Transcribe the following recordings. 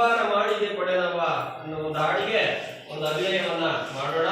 ಅಂಬಾರ ಮಾಡಿದೆ ಪಡೆದವ ಅನ್ನೋ ಒಂದು ಹಾಡಿಗೆ ಒಂದು ಅಭಿನಯವನ್ನ ಮಾಡೋಣ.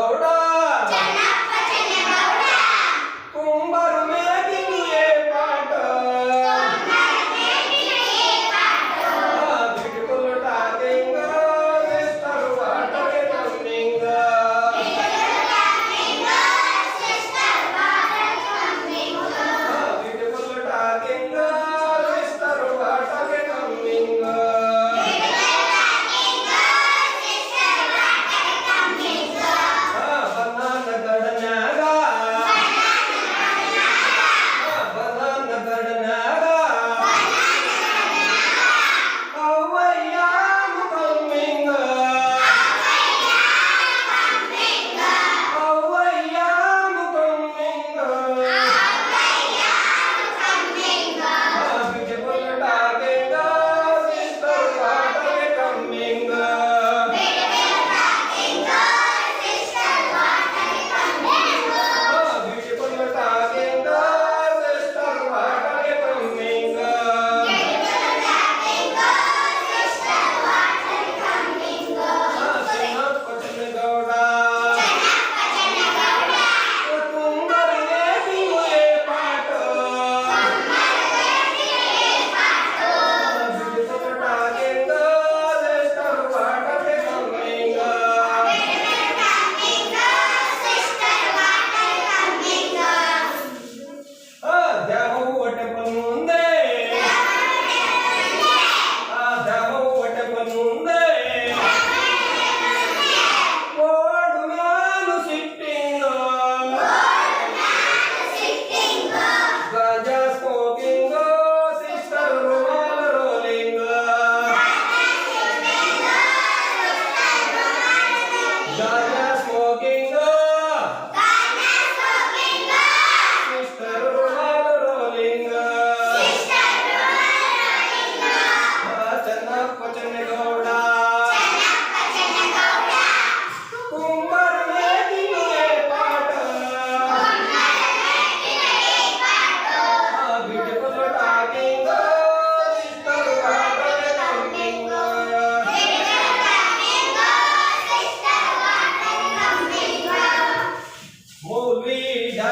너라.